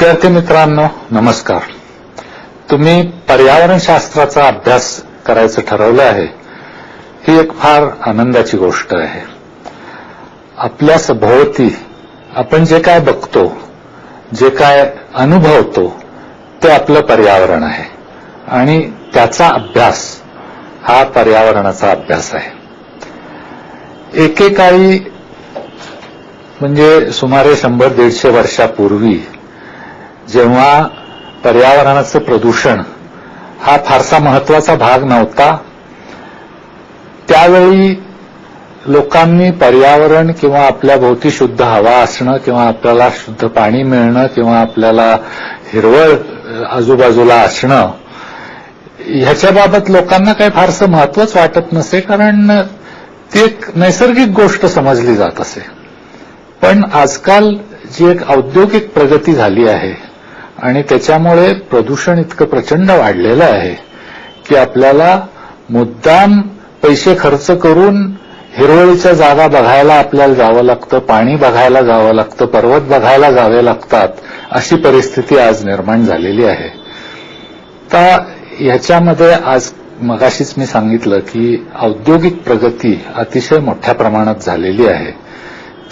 विद्यार्थी मित्रांनो नमस्कार. तुम्ही पर्यावरणशास्त्राचा अभ्यास करायचं ठरवलं आहे ही एक फार आनंदाची गोष्ट आहे. आपल्या सभोवती आपण जे काय बघतो जे काय अनुभवतो ते आपलं पर्यावरण आहे. आणि त्याचा अभ्यास हा पर्यावरणाचा अभ्यास आहे. एकेकाळी म्हणजे सुमारे शंभर दीडशे वर्षापूर्वी जेव्हा पर्यावरणाचं प्रदूषण हा फारसा महत्त्वाचा भाग नव्हता त्यावेळी लोकांनी पर्यावरण किंवा आपल्या भोवती शुद्ध हवा असणं किंवा आपल्याला शुद्ध पाणी मिळणं किंवा आपल्याला हिरवळ आजूबाजूला असणं ह्याच्याबाबत लोकांना काही फारसं महत्वच वाटत नसे कारण ती एक नैसर्गिक गोष्ट समजली जात असे. पण आजकाल जी एक औद्योगिक प्रगती झाली आहे आणि त्याच्यामुळे प्रदूषण इतकं प्रचंड वाढलेलं आहे की आपल्याला मुद्दाम पैसे खर्च करून हिरवळीच्या जागा बघायला आपल्याला जावं लागतं पाणी बघायला जावं लागतं पर्वत बघायला जावे लागतात अशी परिस्थिती आज निर्माण झालेली आहे. तर ह्याच्यामध्ये आज मगाशीच मी सांगितलं की औद्योगिक प्रगती अतिशय मोठ्या प्रमाणात झालेली आहे.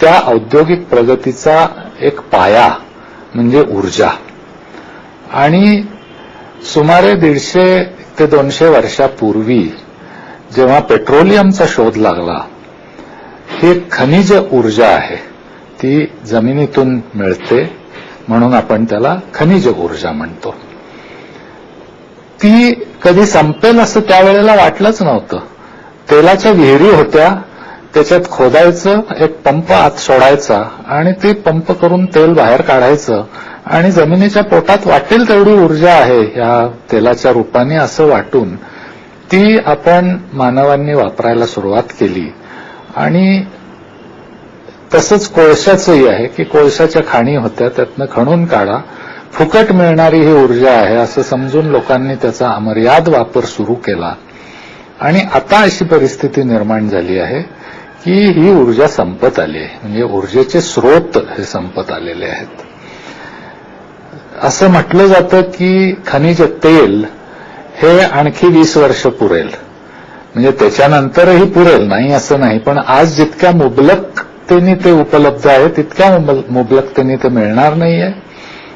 त्या औद्योगिक प्रगतीचा एक पाया म्हणजे ऊर्जा. आणि सुमारे दीडशे ते दोनशे वर्षापूर्वी जेव्हा पेट्रोलियमचा शोध लागला ही खनिज ऊर्जा आहे ती जमिनीतून मिळते म्हणून आपण त्याला खनिज ऊर्जा म्हणतो. ती कधी संपेल असं त्यावेळेला वाटलंच नव्हतं. तेलाच्या विहिरी होत्या त्याच्यात खोदायचं एक पंप आत सोडायचा आणि ते पंप करून तेल बाहेर काढायचं आणि जमिनीच्या पोटात वाटेल तेवढी ऊर्जा आहे या तेलाच्या रूपाने असं वाटून ती आपण मानवांनी वापरायला सुरुवात केली. आणि तसंच कोळशाचंही आहे की कोळशाच्या खाणी होत्या त्यातनं खणून काढा. फुकट मिळणारी ही ऊर्जा आहे असं समजून लोकांनी त्याचा अमर्याद वापर सुरू केला. आणि आता अशी परिस्थिती निर्माण झाली आहे की ही ऊर्जा संपत आली आहे. म्हणजे ऊर्जेचे स्रोत हे संपत आलेले आहेत. असं म्हटलं जातं की खनिज तेल हे आणखी वीस वर्ष पुरेल. म्हणजे त्याच्यानंतरही पुरेल नाही असं नाही. पण आज जितक्या मुबलकतेने ते उपलब्ध आहे तितक्या मुबलकतेने ते मिळणार नाहीये.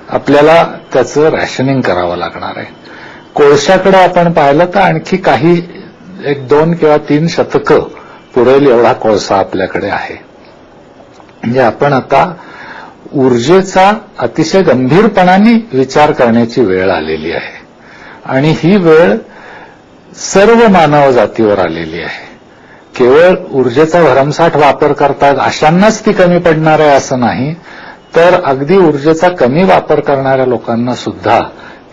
आपल्याला त्याचं रॅशनिंग करावं लागणार आहे. कोळशाकडे आपण पाहिलं तर आणखी काही एक दोन किंवा तीन शतकं पुरेल एवढा कोळसा आपल्याकडे आहे. म्हणजे आपण आता ऊर्जेचा अतिशय गंभीरपणाने विचार करण्याची वेळ आलेली आहे. आणि ही वेळ सर्व मानव जातीवर आलेली आहे. केवळ ऊर्जेचा भरमसाठ वापर करतात अशांनाच ती कमी पडणार आहे असं नाही तर अगदी ऊर्जेचा कमी वापर करणाऱ्या लोकांना सुद्धा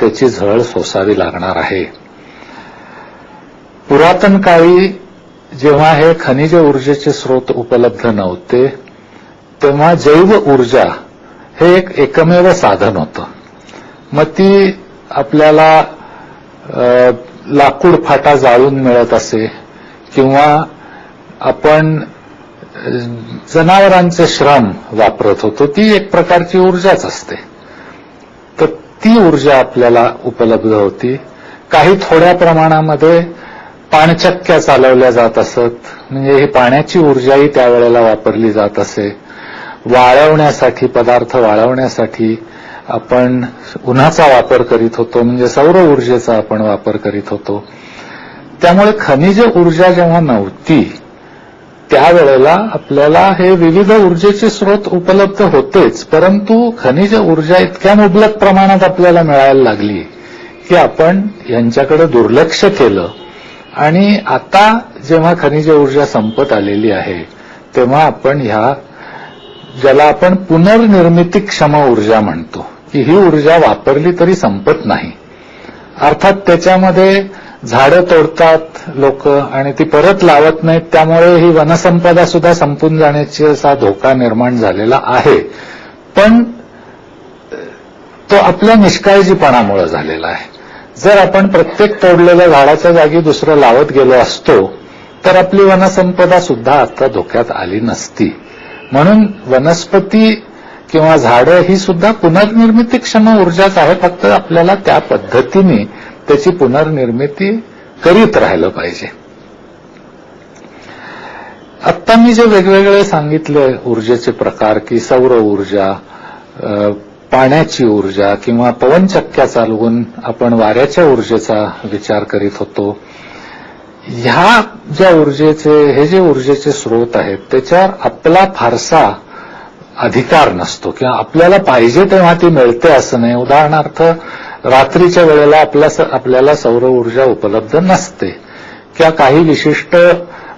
त्याची झळ सोसावी लागणार आहे. पुरातन काळी जेव्हा हे खनिज ऊर्जेचे स्रोत उपलब्ध नव्हते तेव्हा जैव ऊर्जा हे एक एकमेव साधन होतं. मग ती आपल्याला लाकूड फाटा जाळून मिळत असे किंवा आपण जनावरांचे श्रम वापरत होतो ती एक प्रकारची ऊर्जाच असते. तर ती ऊर्जा आपल्याला उपलब्ध होती. काही थोड्या प्रमाणामध्ये पाणचक्क्या चालवल्या जात असत. म्हणजे ही पाण्याची ऊर्जाही त्यावेळेला वापरली जात असे. वाळवण्यासाठी पदार्थ वाळवण्यासाठी आपण उन्हाचा वापर करीत होतो म्हणजे सौर ऊर्जेचा आपण वापर करीत होतो. त्यामुळे खनिज ऊर्जा जेव्हा नव्हती त्यावेळेला आपल्याला हे विविध ऊर्जेचे स्रोत उपलब्ध होतेच परंतु खनिज ऊर्जा इतक्या मुबलक प्रमाणात आपल्याला मिळायला लागली की आपण यांच्याकडे दुर्लक्ष केलं. आणि आता जेव्हा खनिज ऊर्जा संपत आलेली आहे तेव्हा आपण ह्या ज्याला आपण पुनर्निर्मितीक्षम ऊर्जा म्हणतो की ही ऊर्जा वापरली तरी संपत नाही. अर्थात त्याच्यामध्ये झाडं तोडतात लोक आणि ती परत लावत नाहीत त्यामुळे ही वनसंपदा सुद्धा संपून जाण्याची असा धोका निर्माण झालेला आहे. पण तो आपल्या निष्काळजीपणामुळे झालेला आहे. जर आपण प्रत्येक तोडलेल्या झाडाच्या जागी दुसरं लावत गेलो असतो तर आपली वनसंपदा सुद्धा आता धोक्यात आली नसती. म्हणून वनस्पती किंवा झाडं ही सुद्धा पुनर्निर्मितीक्षम ऊर्जाच आहे फक्त आपल्याला त्या पद्धतीने त्याची पुनर्निर्मिती करीत राहिलं पाहिजे. आत्ता मी जे वेगवेगळे सांगितले ऊर्जेचे प्रकार की सौर ऊर्जा पाण्याची ऊर्जा किंवा पवनचक्क्या चालवून आपण वाऱ्याच्या ऊर्जेचा विचार करीत होतो ह्या ज्या ऊर्जेचे हे जे ऊर्जेचे स्रोत आहेत त्याच्यावर आपला फारसा अधिकार नसतो. किंवा आपल्याला पाहिजे तेव्हा ती मिळते असं नाही. उदाहरणार्थ रात्रीच्या वेळेला आपल्या आपल्याला सौर ऊर्जा उपलब्ध नसते. किंवा काही विशिष्ट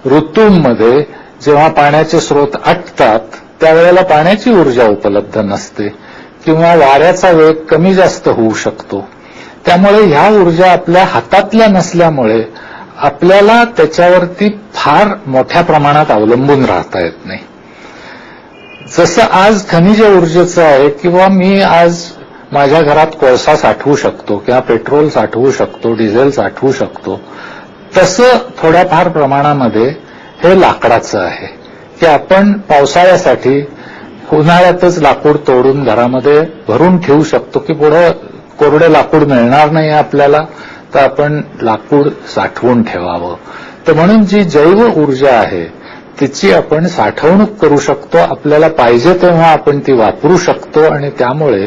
ऋतूंमध्ये जेव्हा पाण्याचे स्रोत आटतात त्यावेळेला पाण्याची ऊर्जा उपलब्ध नसते. किंवा वाऱ्याचा वेग कमी जास्त होऊ शकतो. त्यामुळे ह्या ऊर्जा आपल्या हातातल्या नसल्यामुळे आपल्याला त्याच्यावरती फार मोठ्या प्रमाणात अवलंबून राहता येत नाही. जसं आज खनिज ऊर्जेचं आहे किंवा मी आज माझ्या घरात कोळसा साठवू शकतो किंवा पेट्रोल साठवू शकतो डिझेल साठवू शकतो तसं थोड्याफार प्रमाणामध्ये हे लाकडाचं आहे. की आपण पावसाळ्यासाठी उन्हाळ्यातच लाकूड तोडून घरामध्ये भरून ठेवू शकतो की पुढं कोरडे लाकूड मिळणार नाही आपल्याला. तर आपण लाकूड साठवून ठेवावं. तर म्हणून जी जैव ऊर्जा आहे तिची आपण साठवणूक करू शकतो आपल्याला पाहिजे तेव्हा आपण ती वापरू शकतो आणि त्यामुळे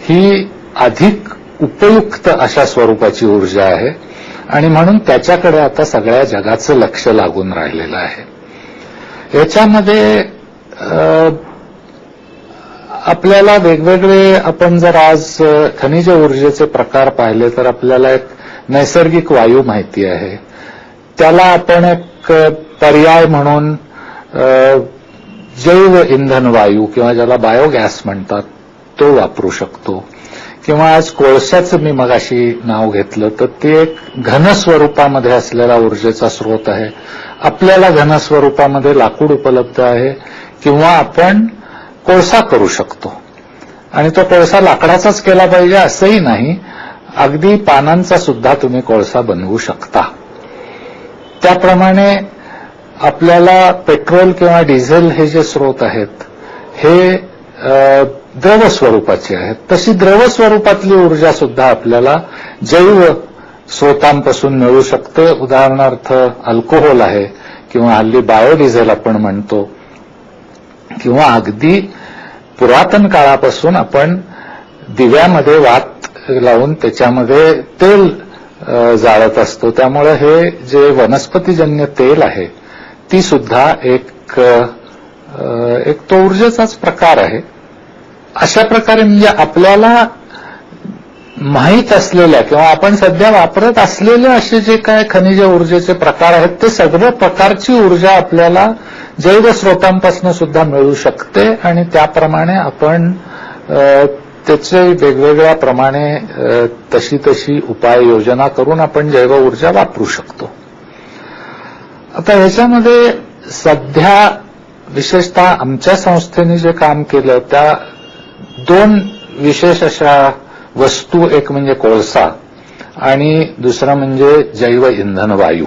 ही अधिक उपयुक्त अशा स्वरूपाची ऊर्जा आहे. आणि म्हणून त्याच्याकडे आता सगळ्या जगाचं लक्ष लागून राहिलेलं आहे. याच्यामध्ये आपल्याला वेगवेगळे आपण जर आज खनिज ऊर्जेचे प्रकार पाहिले तर आपल्याला एक नैसर्गिक वायू माहिती आहे. त्याला आपण एक पर्याय म्हणून जैव इंधन वायू किंवा ज्याला बायोगॅस म्हणतात तो वापरू शकतो. किंवा आज कोळशाचं मी मगाशी नाव घेतलं तर ते एक घन स्वरूपामध्ये असलेला ऊर्जेचा स्रोत आहे. आपल्याला घन स्वरूपामध्ये लाकूड उपलब्ध आहे किंवा आपण कोळसा करू शकतो. आणि तो कोळसा लाकडाचाच केला पाहिजे असंही नाही अगदी पानांचा सुद्धा तुम्ही कोळसा बनवू शकता. त्याप्रमाणे आपल्याला पेट्रोल किंवा डिझेल हे जे स्रोत आहेत हे द्रव स्वरूपाचे आहेत. तशी द्रव स्वरूपातली ऊर्जा सुद्धा आपल्याला जैव स्रोतांपासून मिळू शकते. उदाहरणार्थ अल्कोहोल आहे किंवा हल्ली बायोडिझेल आपण म्हणतो किंवा अगदी पुरातन काळापासून आपण दिव्यामध्ये वात लावून त्याच्यामध्ये तेल जाळत असतो. त्यामुळे हे जे वनस्पतीजन्य तेल आहे ती सुद्धा एक एक तो ऊर्जेचाच प्रकार आहे. अशा प्रकारे म्हणजे आपल्याला माहीत असलेल्या किंवा आपण सध्या वापरत असलेले असे जे काय खनिज ऊर्जेचे प्रकार आहेत ते सगळ्या प्रकारची ऊर्जा आपल्याला जैव स्रोतांपासून सुद्धा मिळू शकते आणि त्याप्रमाणे आपण त्याचे वेगवेगळ्या प्रमाणे तशी तशी उपाययोजना करून आपण जैव ऊर्जा वापरू शकतो. आता ह्याच्यामध्ये सध्या विशेषतः आमच्या संस्थेने जे काम केलं त्या दोन विशेष अशा वस्तू एक म्हणजे कोळसा आणि दुसरं म्हणजे जैव इंधन वायू.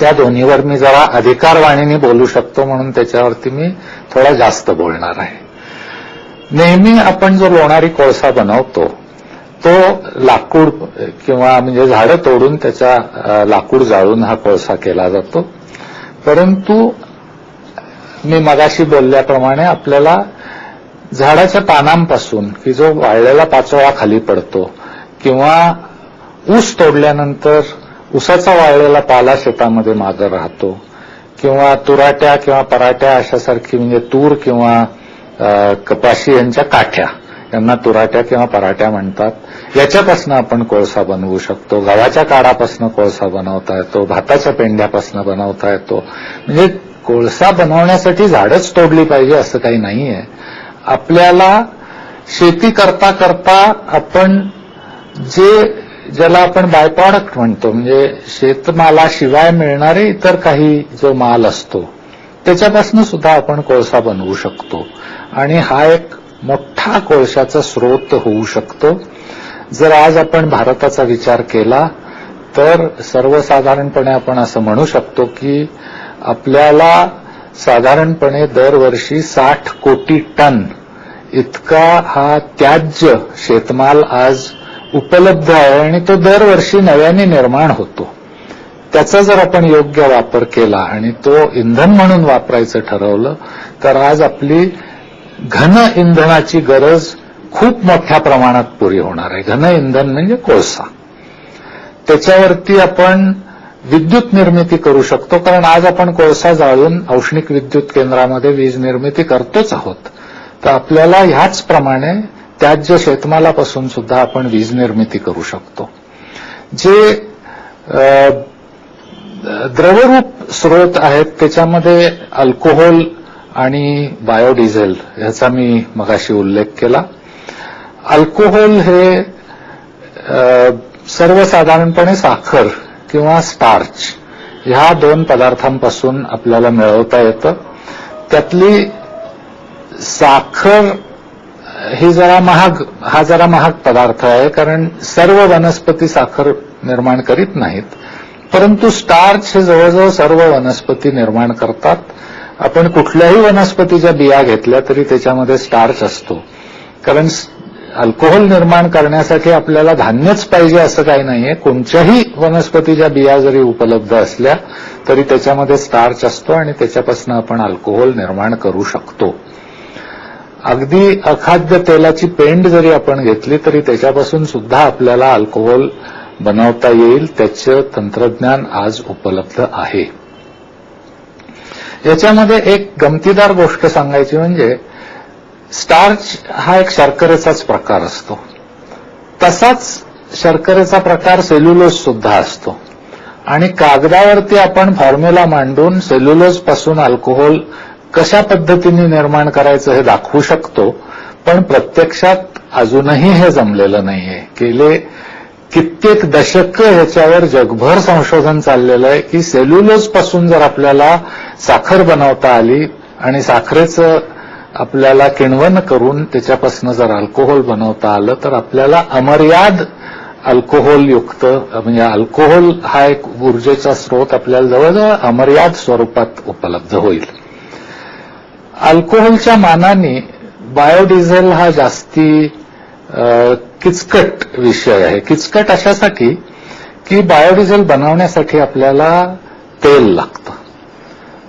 त्या दोन्हीवर मी जरा अधिकारवाणीने बोलू शकतो म्हणून त्याच्यावरती मी थोडा जास्त बोलणार आहे. नेहमी आपण जो लोणारी कोळसा बनवतो तो लाकूड किंवा म्हणजे झाडं तोडून त्याचा लाकूड जाळून हा कोळसा केला जातो. परंतु मी मगाशी बोलल्याप्रमाणे आपल्याला झाडाच्या पानांपासून की जो वाळलेला पाचोळा खाली पडतो किंवा ऊस तोडल्यानंतर ऊसाचा वाळलेला पाला शेतामध्ये मागं राहतो किंवा तुराट्या किंवा पराट्या अशासारखी म्हणजे तूर किंवा कपाशी यांच्या काठ्या. यांना तुराट्या किंवा पराट्या म्हणतात. याच्यापासून आपण कोळसा बनवू शकतो. गव्हाच्या काडापासून कोळसा बनवता येतो. भाताच्या पेंढ्यापासून बनवता येतो. म्हणजे कोळसा बनवण्यासाठी झाडच तोडली पाहिजे असं काही नाहीये. आपल्याला शेती करता करता आपण जे ज्याला आपण बाय प्रॉडक्ट म्हणतो म्हणजे शेतमालाशिवाय मिळणारे इतर काही जो माल असतो त्याच्यापासून सुद्धा आपण कोळसा बनवू शकतो. आणि हा एक मोठा कोळशाचा स्रोत होऊ शकतो. जर आज आपण भारताचा विचार केला तर सर्वसाधारणपणे आपण असं म्हणू शकतो की आपल्याला साधारणपणे दरवर्षी साठ कोटी टन इतका हा त्याज्य शेतमाल आज उपलब्ध आहे आणि तो दरवर्षी नव्याने निर्माण होतो. त्याचा जर आपण योग्य वापर केला आणि तो इंधन म्हणून वापरायचं ठरवलं तर आज आपली घन इंधनाची गरज खूप मोठ्या प्रमाणात पुरी होणार आहे. घन इंधन म्हणजे कोळसा. त्याच्यावरती आपण विद्युत निर्मिती करू शकतो कारण आज आपण कोळसा जाळून औष्णिक विद्युत केंद्रामध्ये वीज निर्मिती करतोच आहोत. तर आपल्याला ह्याच ह्याचप्रमाणे त्याज्य शेतमालापासून सुद्धा आपण वीज निर्मिती करू शकतो. जे द्रवरूप स्रोत आहेत त्याच्यामध्ये अल्कोहोल आणि बायोडिझेल ह्याचा मी मगाशी उल्लेख केला. अल्कोहोल हे सर्वसाधारणपणे साखर किंवा स्टार्च ह्या दोन पदार्थांपासून आपल्याला मिळवता येतं. त्यातली साखर ही जरा महाग हा जरा महाग पदार्थ आहे कारण सर्व वनस्पती साखर निर्माण करीत नाहीत. परंतु स्टार्च हे जवळजवळ सर्व वनस्पती निर्माण करतात. आपण कुठल्याही वनस्पतीच्या बिया घेतल्या तरी त्याच्यामध्ये स्टार्च असतो. कारण अल्कोहोल निर्माण करण्यासाठी आपल्याला धान्यच पाहिजे असं काही नाहीये. कोणत्याही वनस्पतीच्या बिया जरी उपलब्ध असल्या तरी त्याच्यामध्ये स्टार्च असतो आणि त्याच्यापासून आपण अल्कोहोल निर्माण करू शकतो. अगदी अखाद्य तेलाची पेंड जरी आपण घेतली तरी त्याच्यापासून सुद्धा आपल्याला अल्कोहोल बनवता येईल. त्याचं तंत्रज्ञान आज उपलब्ध आहे. याच्यामध्ये एक गमतीदार गोष्ट सांगायची म्हणजे स्टार्च हा एक शर्करेचाच प्रकार असतो. तसाच शर्करेचा प्रकार सेल्युलोज सुद्धा असतो. आणि कागदावरती आपण फॉर्म्युला मांडून सेल्युलोजपासून अल्कोहोल कशा पद्धतीने निर्माण करायचं हे दाखवू शकतो पण प्रत्यक्षात अजूनही हे जमलेलं नाहीये. गेले कित्येक दशक ह्याच्यावर जगभर संशोधन चाललेलं आहे की सेल्युलोजपासून जर आपल्याला साखर बनवता आली आणि साखरेचं आपल्याला किणवण करून त्याच्यापासून जर अल्कोहोल बनवता आलं तर आपल्याला अमर्याद अल्कोहोल युक्त म्हणजे अल्कोहोल हा एक ऊर्जेचा स्रोत आपल्याला जवळजवळ अमर्याद स्वरूपात उपलब्ध होईल. अल्कोहोलच्या मानाने बायोडिझेल हा जास्ती अ, किचकट विषय आहे. किचकट अशासाठी की बायोडिझेल बनवण्यासाठी आपल्याला तेल लागतं.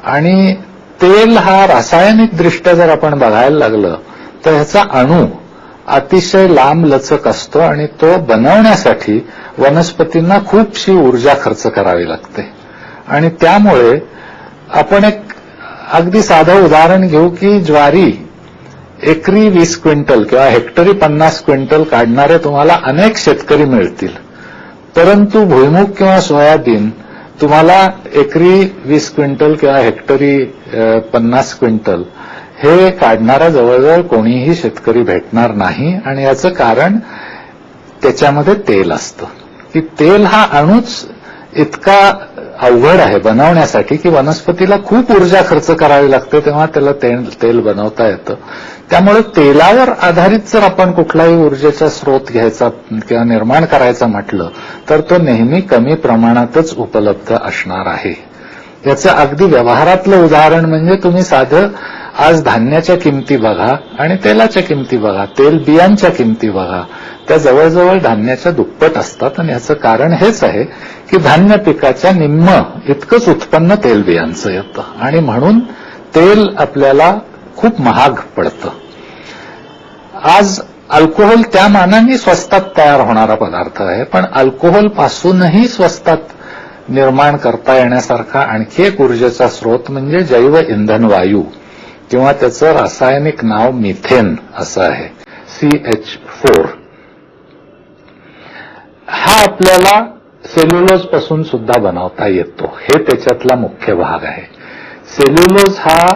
आणि तेल हा रासायनिक दृष्ट्या जर आपण बघायला लागलं तर ह्याचा अणू अतिशय लांब लचक असतो आणि तो बनवण्यासाठी वनस्पतींना खूपशी ऊर्जा खर्च करावी लागते. आणि त्यामुळे आपण एक अगदी साधं उदाहरण घेऊ की ज्वारी एकरी वीस क्विंटल किंवा हेक्टरी पन्नास क्विंटल काढणारे तुम्हाला अनेक शेतकरी मिळतील. परंतु भुईमुग किंवा सोयाबीन तुम्हाला एकरी वीस क्विंटल किंवा हेक्टरी पन्नास क्विंटल हे काढणारा जवळजवळ कोणीही शेतकरी भेटणार नाही आणि याचं कारण त्याच्यामध्ये तेल असतं. की तेल हा अणूच इतका अवघड आहे बनवण्यासाठी की वनस्पतीला खूप ऊर्जा खर्च करावी लागते तेव्हा त्याला तेल तेल बनवता येतं. त्यामुळे तेलावर आधारित जर आपण कुठलाही ऊर्जेचा स्रोत घ्यायचा किंवा निर्माण करायचा म्हटलं तर तो नेहमी कमी प्रमाणातच उपलब्ध असणार आहे. याचं अगदी व्यवहारातलं उदाहरण म्हणजे तुम्ही साधं आज धान्याच्या किमती बघा आणि तेलाच्या किमती बघा तेल बियांच्या किमती बघा. त्या जवळजवळ धान्याच्या दुप्पट असतात आणि याचं कारण हेच आहे की धान्य पिकाच्या निम्म इतकंच उत्पन्न तेल बियांचं येतं. आणि म्हणून तेल आपल्याला खूप महाग पडतं. आज अल्कोहोल त्या मानाने स्वस्तात तयार होणारा पदार्थ आहे पण अल्कोहोल पासूनही स्वस्तात निर्माण करता येण्यासारखा आणखी एक ऊर्जेचा स्रोत म्हणजे जैव इंधन वायू किंवा त्याचं रासायनिक नाव मिथेन असं आहे सी एच फोर हा आपल्याला सेल्युलोजपासून सुद्धा बनवता येतो. हे त्याच्यातला मुख्य भाग आहे. सेल्युलोज हा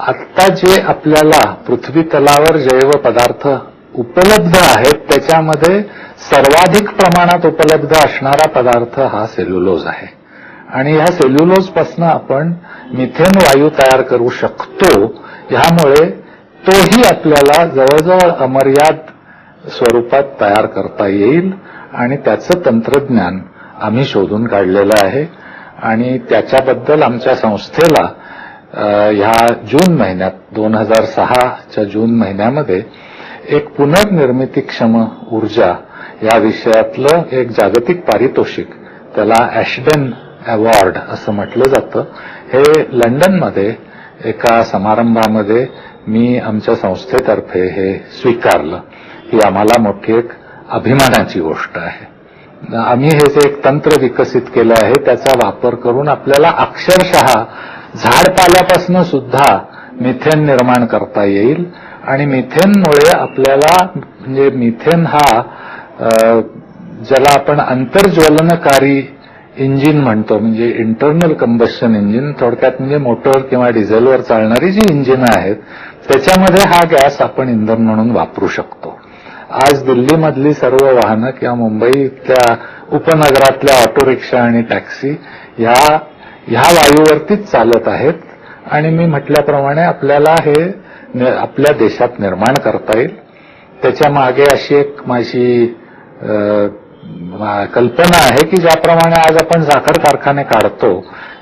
आत्ता जे आपल्याला पृथ्वी तलावर जैव पदार्थ उपलब्ध आहेत त्याच्यामध्ये सर्वाधिक प्रमाणात उपलब्ध असणारा पदार्थ हा सेल्युलोज आहे. आणि ह्या सेल्युलोजपासून आपण मिथेन वायू तयार करू शकतो. ह्यामुळे तोही आपल्याला जवळजवळ अमर्याद स्वरूपात तयार करता येईल आणि त्याचं तंत्रज्ञान आम्ही शोधून काढलेलं आहे. आणि त्याच्याबद्दल आमच्या संस्थेला ह्या जून महिन्यात दोन हजार सहाच्या जून महिन्यामध्ये एक पुनर्निर्मितीक्षम ऊर्जा या विषयातलं एक जागतिक पारितोषिक त्याला ॲशडेन अवॉर्ड असं म्हटलं जातं. हे लंडनमध्ये एका समारंभामध्ये मी आमच्या संस्थेतर्फे हे स्वीकारलं. ही आम्हाला मोठी एक अभिमानाची गोष्ट आहे. आम्ही हे जे एक तंत्र विकसित केलं आहे त्याचा वापर करून आपल्याला अक्षरशः झाडपाल्यापासून सुद्धा मिथेन निर्माण करता येईल. आणि मिथेनमुळे आपल्याला म्हणजे मिथेन हा ज्याला आपण आंतरज्वलनकारी इंजिन म्हणतो म्हणजे इंटरनल कंबशन इंजिन थोडक्यात म्हणजे मोटर किंवा डिझेलवर चालणारी जी इंजिन आहेत त्याच्यामध्ये हा गॅस आपण इंधन म्हणून वापरू शकतो. आज दिल्लीमधली सर्व वाहनं किंवा मुंबईतल्या उपनगरातल्या ऑटो रिक्षा आणि टॅक्सी या ह्या वायूवरतीच चालत आहेत आणि मी म्हटल्याप्रमाणे आपल्याला हे आपल्या देशात निर्माण करता येईल. त्याच्यामागे अशी एक माझी कल्पना आहे की ज्याप्रमाणे आज आपण साखर कारखाने काढतो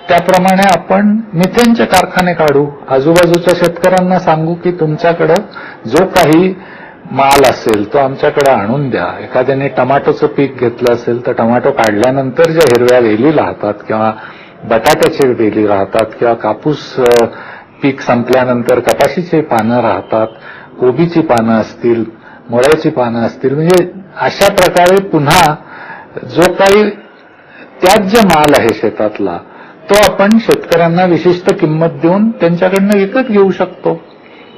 त्याप्रमाणे आपण मिथेनचे कारखाने काढू. आजूबाजूच्या शेतकऱ्यांना सांगू की तुमच्याकडं जो काही माल असेल तो आमच्याकडे आणून द्या. एखाद्याने टमाटोचं पीक घेतलं असेल तर टमाटो काढल्यानंतर ज्या हिरव्या वेली राहतात किंवा बटाट्याचे वेली राहतात किंवा कापूस पीक संपल्यानंतर कपाशीचे पानं राहतात कोबीची पानं असतील मुळ्याची पानं असतील म्हणजे अशा प्रकारे पुन्हा जो काही त्याज्य माल आहे शेतातला तो आपण शेतकऱ्यांना विशिष्ट किंमत देऊन त्यांच्याकडनं विकत घेऊ शकतो.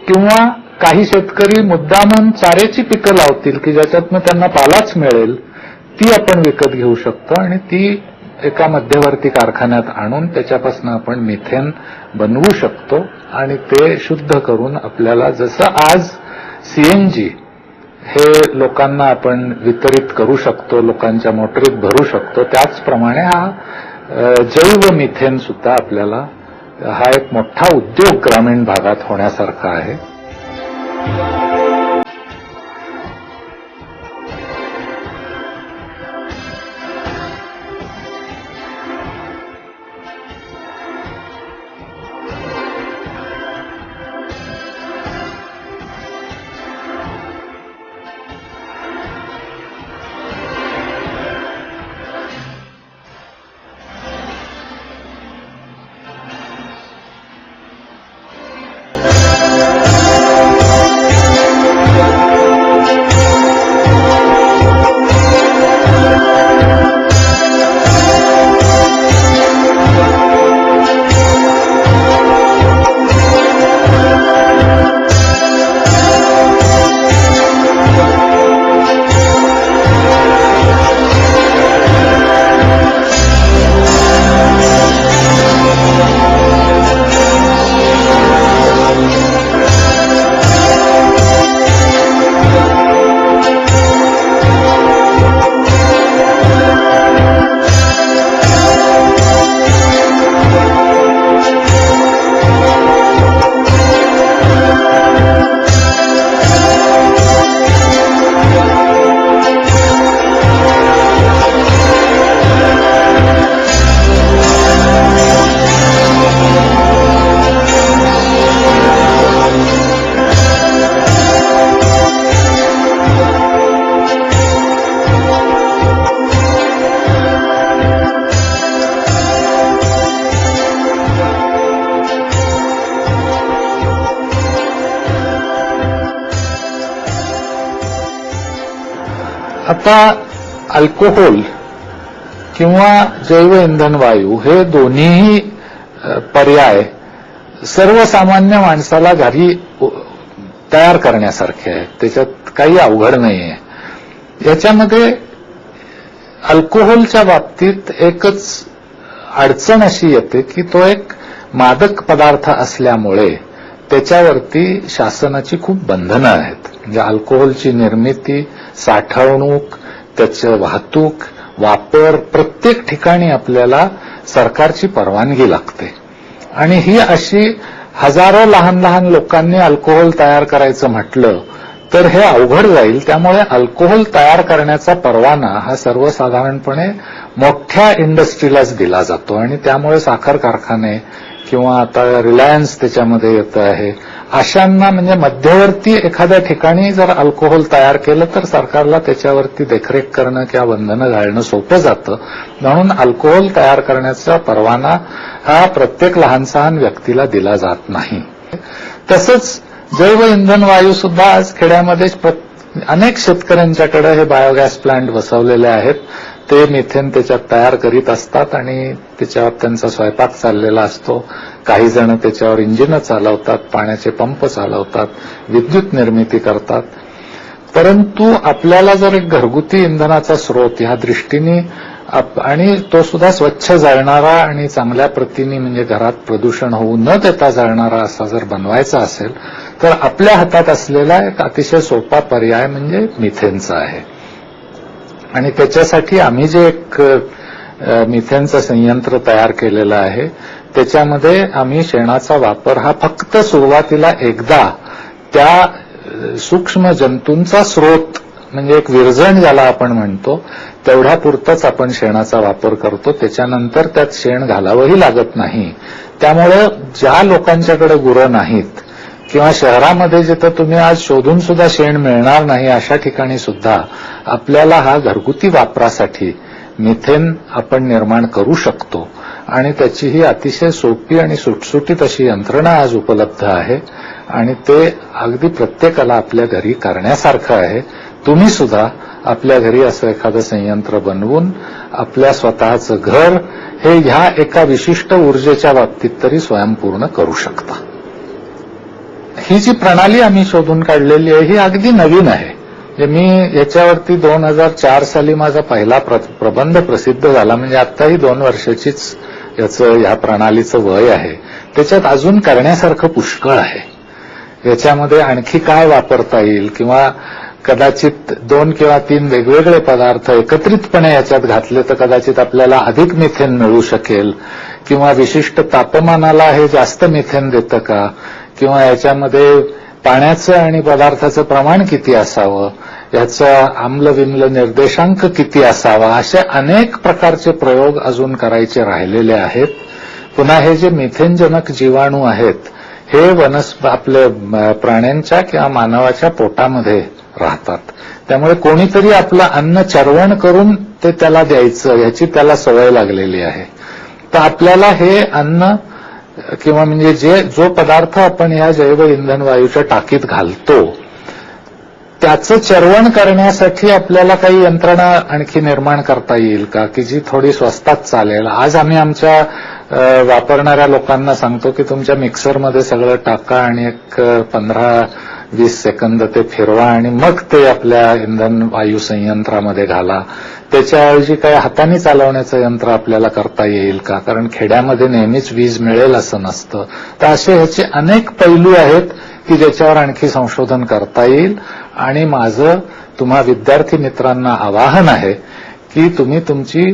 किंवा काही शेतकरी मुद्दामून चाऱ्याची पिकं लावतील की ज्याच्यातनं त्यांना पालाच मिळेल ती आपण विकत घेऊ शकतो आणि ती एका मध्यवर्ती कारखान्यात आणून त्याच्यापासून आपण मिथेन बनवू शकतो आणि ते शुद्ध करून आपल्याला जसं आज सीएनजी हे लोकांना आपण वितरित करू शकतो लोकांच्या मोटरीत भरू शकतो त्याचप्रमाणे हा जैव मिथेन सुद्धा आपल्याला हा एक मोठा उद्योग ग्रामीण भागात होण्यासारखा आहे. आता अल्कोहोल किंवा जैव इंधन वायू हे दोन्हीही पर्याय सर्वसामान्य माणसाला घरी तयार करण्यासारखे आहेत. त्याच्यात काही अवघड नाहीये. याच्यामध्ये अल्कोहोलच्या बाबतीत एकच अडचण अशी येते की तो एक मादक पदार्थ असल्यामुळे त्याच्यावरती शासनाची खूप बंधनं आहेत. म्हणजे अल्कोहोलची निर्मिती साठवणूक त्याचं वाहतूक वापर प्रत्येक ठिकाणी आपल्याला सरकारची परवानगी लागते. आणि ही अशी हजारो लहान लहान लोकांनी अल्कोहोल तयार करायचं म्हटलं तर हे अवघड जाईल. त्यामुळे अल्कोहोल तयार करण्याचा परवाना हा सर्वसाधारणपणे मोठ्या इंडस्ट्रीलाच दिला जातो. आणि त्यामुळे साखर कारखाने किंवा आता रिलायन्स त्याच्यामध्ये येत आहे. अशांना म्हणजे मध्यवर्ती एखाद्या ठिकाणी जर अल्कोहोल तयार केलं तर सरकारला त्याच्यावरती देखरेख करणं किंवा बंधनं घालणं सोपं जातं. म्हणून अल्कोहोल तयार करण्याचा परवाना हा प्रत्येक लहान सहान व्यक्तीला दिला जात नाही. तसंच जैव इंधन वायू सुद्धा आज खेड्यामध्ये अनेक शेतकऱ्यांच्याकडे हे बायोगॅस प्लांट बसवलेले आहेत. ते मिथेन त्याच्यात तयार करीत असतात आणि त्याच्यावर त्यांचा स्वयंपाक चाललेला असतो. काही जण त्याच्यावर इंजिन चालवतात पाण्याचे पंप चालवतात विद्युत निर्मिती करतात. परंतु आपल्याला जर एक घरगुती इंधनाचा स्रोत ह्या दृष्टीने आप- आणि तो सुद्धा स्वच्छ जाळणारा आणि चांगल्या प्रतीने म्हणजे घरात प्रदूषण होऊ न देता जाळणारा असा जर बनवायचा असेल तर आपल्या हातात असलेला एक अतिशय सोपा पर्याय म्हणजे मिथेनचा आहे. आणि त्याच्यासाठी आम्ही जे एक मिथेनचं संयंत्र तयार केलेलं आहे त्याच्यामध्ये आम्ही शेणाचा वापर हा फक्त सुरुवातीला एकदा त्या सूक्ष्म जंतूंचा स्रोत म्हणजे एक विरजण ज्याला आपण म्हणतो तेवढ्यापुरताच आपण शेणाचा वापर करतो. त्याच्यानंतर त्यात शेण घालावंही लागत नाही. त्यामुळे ज्या लोकांच्याकडे गुरं नाहीत किंवा शहरामध्ये जिथं तुम्ही आज शोधून सुद्धा शेण मिळणार नाही अशा ठिकाणी सुद्धा आपल्याला हा घरगुती वापरासाठी मिथेन आपण निर्माण करू शकतो. आणि त्याची ही अतिशय सोपी आणि सुटसुटीत अशी यंत्रणा आज उपलब्ध आहे. आणि ते अगदी प्रत्येकाला आपल्या घरी करण्यासारखं आहे. तुम्ही सुद्धा आपल्या घरी असं एखादं संयंत्र बनवून आपल्या स्वतःचं घर हे ह्या एका विशिष्ट ऊर्जेच्या बाबतीत तरी स्वयंपूर्ण करू शकता. ही जी प्रणाली आम्ही शोधून काढलेली आहे ही अगदी नवीन आहे. म्हणजे मी याच्यावरती दोन हजार चार साली माझा पहिला प्रबंध प्रसिद्ध झाला. म्हणजे आत्ताही दोन वर्षाचीच याचं ह्या प्रणालीचं वय आहे. त्याच्यात अजून करण्यासारखं पुष्कळ आहे. याच्यामध्ये आणखी काय वापरता येईल किंवा कदाचित दोन किंवा तीन वेगवेगळे पदार्थ एकत्रितपणे याच्यात घातले तर कदाचित आपल्याला अधिक मिथेन मिळू शकेल किंवा विशिष्ट तापमानाला हे जास्त मिथेन देतं का? किंवा याच्यामध्ये पाण्याचं आणि पदार्थाचं प्रमाण किती असावं? याचा आम्ल विम्ल निर्देशांक किती असावा? असे अनेक प्रकारचे प्रयोग अजून करायचे राहिलेले आहेत. पुन्हा हे जे मिथेनजनक जीवाणू आहेत हे वनस आपले प्राण्यांच्या किंवा मानवाच्या पोटामध्ये राहतात. त्यामुळे कोणीतरी आपलं अन्न चरवण करून ते त्याला द्यायचं याची त्याला सवय लागलेली आहे. तर आपल्याला हे अन्न किंवा म्हणजे जे जो पदार्थ आपण या जैव इंधन वायूच्या टाकीत घालतो त्याचं चरवण करण्यासाठी आपल्याला काही यंत्रणा आणखी निर्माण करता येईल का? की जी थोडी स्वस्तात चालेल? आज आम्ही आमच्या वापरणाऱ्या लोकांना सांगतो की तुमच्या मिक्सरमध्ये सगळं टाका आणि एक पंधरा वीस सेकंद ते फिरवा आणि मग ते आपल्या इंधन वायू संयंत्रामध्ये घाला. त्याच्याऐवजी काही हाताने चालवण्याचं यंत्र आपल्याला करता येईल का? कारण खेड्यामध्ये नेहमीच वीज मिळेल असं नसतं. तर असे ह्याचे अनेक पैलू आहेत की ज्याच्यावर आणखी संशोधन करता येईल. आणि माझं तुम्हा विद्यार्थी मित्रांना आवाहन आहे की तुम्ही तुमची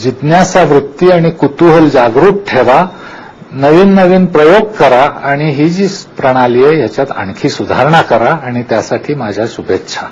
जिज्ञासा वृत्ती आणि कुतूहल जागृत ठेवा नवीन नवीन प्रयोग करा आणि ही जी प्रणाली आहे याच्यात आणखी सुधारणा करा आणि त्यासाठी माझ्या शुभेच्छा.